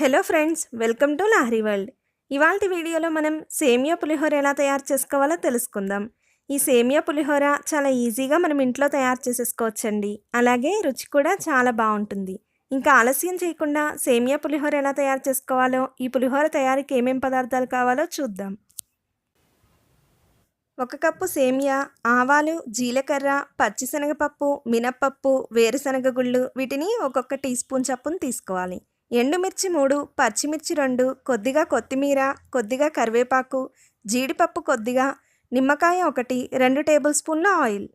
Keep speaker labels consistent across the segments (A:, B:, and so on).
A: Hello friends welcome to Lahari world. ఇవాళ వీడియోలో మనం సేమియా పులిహోర ఎలా తయారు చేసుకోవాలో తెలుసుకుందాం. ఈ సేమియా పులిహోర చాలా ఈజీగా మనం ఇంట్లో తయారు చేసేసుకోవచ్చండి. అలాగే రుచి కూడా చాలా బాగుంటుంది. ఇంకా ఆలస్యం చేయకుండా సేమియా పులిహోర ఎలా తయారు చేసుకోవాలో ఈ పులిహోర తయారీకి ఏమేం పదార్థాలు కావాలో చూద్దాం. ఒక కప్పు సేమియా ఆవాలు జీలకర్ర పచ్చిశనగపప్పు మినప్పప్పు వేరుశనగ గుళ్ళు వీటిని ఒక్కొక్క టీ స్పూన్ చప్పును తీసుకోవాలి. ఎండుమిర్చి మూడు పచ్చిమిర్చి రెండు కొద్దిగా కొత్తిమీర కొద్దిగా కరివేపాకు జీడిపప్పు కొద్దిగా నిమ్మకాయ ఒకటి రెండు టేబుల్ స్పూన్ల ఆయిల్.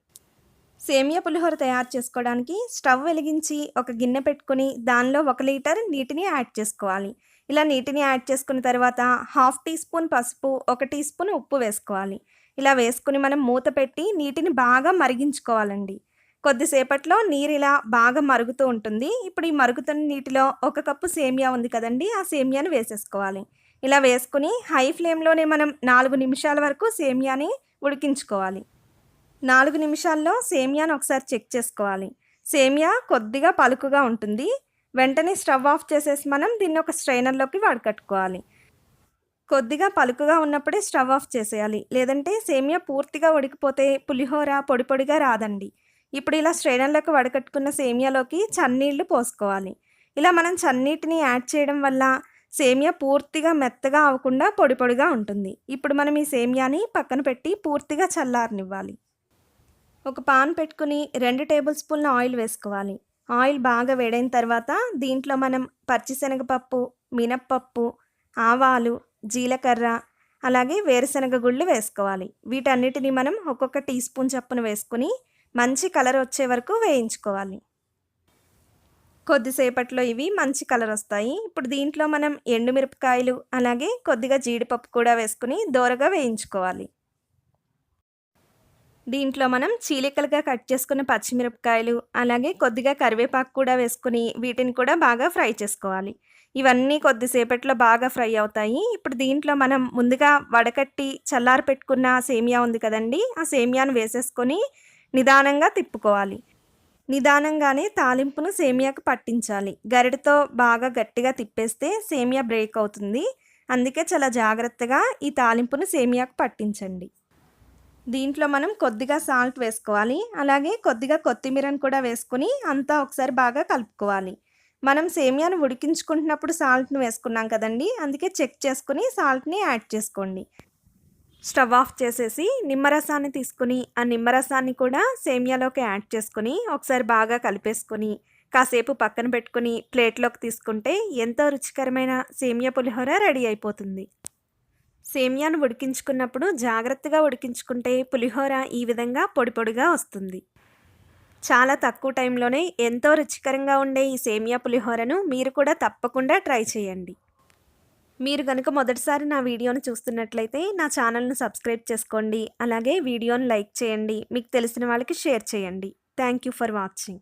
A: సేమియా పులిహోర తయారు చేసుకోవడానికి స్టవ్ వెలిగించి ఒక గిన్నె పెట్టుకుని దానిలో ఒక లీటర్ నీటిని యాడ్ చేసుకోవాలి. ఇలా నీటిని యాడ్ చేసుకున్న తర్వాత హాఫ్ టీ స్పూన్ పసుపు ఒక టీ స్పూన్ ఉప్పు వేసుకోవాలి. ఇలా వేసుకుని మనం మూత పెట్టి నీటిని బాగా మరిగించుకోవాలండి. కొద్దిసేపట్లో నీరు ఇలా బాగా మరుగుతూ ఉంటుంది. ఇప్పుడు ఈ మరుగుతున్న నీటిలో ఒక కప్పు సేమియా ఉంది కదండి ఆ సేమియాని వేసేసుకోవాలి. ఇలా వేసుకుని హై ఫ్లేమ్లోనే మనం నాలుగు నిమిషాల వరకు సేమియాని ఉడికించుకోవాలి. నాలుగు నిమిషాల్లో సేమియాను ఒకసారి చెక్ చేసుకోవాలి. సేమియా కొద్దిగా పలుకుగా ఉంటుంది. వెంటనే స్టవ్ ఆఫ్ చేసేసి మనం దీన్ని ఒక స్ట్రైనర్లోకి వడకట్టుకోవాలి. కొద్దిగా పలుకుగా ఉన్నప్పుడే స్టవ్ ఆఫ్ చేసేయాలి. లేదంటే సేమియా పూర్తిగా ఉడికిపోతే పులిహోర పొడి పొడిగా రాదండి. ఇప్పుడు ఇలా స్ట్రైనర్లోకి వడకట్టుకున్న సేమియాలోకి చన్నీళ్ళు పోసుకోవాలి. ఇలా మనం చన్నీటిని యాడ్ చేయడం వల్ల సేమియా పూర్తిగా మెత్తగా అవ్వకుండా పొడి పొడిగా ఉంటుంది. ఇప్పుడు మనం ఈ సేమియాని పక్కన పెట్టి పూర్తిగా చల్లారనివ్వాలి. ఒక పాన్ పెట్టుకుని రెండు టేబుల్ స్పూన్ల ఆయిల్ వేసుకోవాలి. ఆయిల్ బాగా వేడైన తర్వాత దీంట్లో మనం పచ్చిశనగపప్పు మినప్పప్పు ఆవాలు జీలకర్ర అలాగే వేరుశనగ గుళ్ళు వేసుకోవాలి. వీటన్నిటిని మనం ఒక్కొక్క టీ స్పూన్ చప్పున వేసుకుని మంచి కలర్ వచ్చే వరకు వేయించుకోవాలి. కొద్దిసేపట్లో ఇవి మంచి కలర్ వస్తాయి. ఇప్పుడు దీంట్లో మనం ఎండుమిరపకాయలు అలాగే కొద్దిగా జీడిపప్పు కూడా వేసుకుని దోరగా వేయించుకోవాలి. దీంట్లో మనం చీలికలుగా కట్ చేసుకున్న పచ్చిమిరపకాయలు అలాగే కొద్దిగా కరివేపాకు కూడా వేసుకుని వీటిని కూడా బాగా ఫ్రై చేసుకోవాలి. ఇవన్నీ కొద్దిసేపట్లో బాగా ఫ్రై అవుతాయి. ఇప్పుడు దీంట్లో మనం ముందుగా వడకట్టి చల్లారి పెట్టుకున్న సేమియా ఉంది కదండి ఆ సేమియాను వేసేసుకొని నిదానంగా తిప్పుకోవాలి. నిదానంగానే తాలింపును సేమియాకు పట్టించాలి. గరిటతో బాగా గట్టిగా తిప్పేస్తే సేమియా బ్రేక్ అవుతుంది. అందుకే చాలా జాగ్రత్తగా ఈ తాలింపును సేమియాకు పట్టించండి. దీంట్లో మనం కొద్దిగా సాల్ట్ వేసుకోవాలి. అలాగే కొద్దిగా కొత్తిమీరను కూడా వేసుకుని అంతా ఒకసారి బాగా కలుపుకోవాలి. మనం సేమియాను ఉడికించుకుంటున్నప్పుడు సాల్ట్ను వేసుకున్నాం కదండి. అందుకే చెక్ చేసుకుని సాల్ట్ని యాడ్ చేసుకోండి. స్టవ్ ఆఫ్ చేసేసి నిమ్మరసాన్ని తీసుకుని ఆ నిమ్మరసాన్ని కూడా సేమియాలోకి యాడ్ చేసుకుని ఒకసారి బాగా కలిపేసుకొని కాసేపు పక్కన పెట్టుకుని ప్లేట్లోకి తీసుకుంటే ఎంతో రుచికరమైన సేమియా పులిహోర రెడీ అయిపోతుంది. సేమియాను ఉడికించుకున్నప్పుడు జాగ్రత్తగా ఉడికించుకుంటే పులిహోర ఈ విధంగా పొడి పొడిగా వస్తుంది. చాలా తక్కువ టైంలోనే ఎంతో రుచికరంగా ఉండే ఈ సేమియా పులిహోరను మీరు కూడా తప్పకుండా ట్రై చేయండి. మీరు కనుక మొదటిసారి నా వీడియోను చూస్తున్నట్లయితే నా ఛానల్ను సబ్స్క్రైబ్ చేసుకోండి. అలాగే వీడియోను లైక్ చేయండి. మీకు తెలిసిన వాళ్ళకి షేర్ చేయండి. Thank you for watching.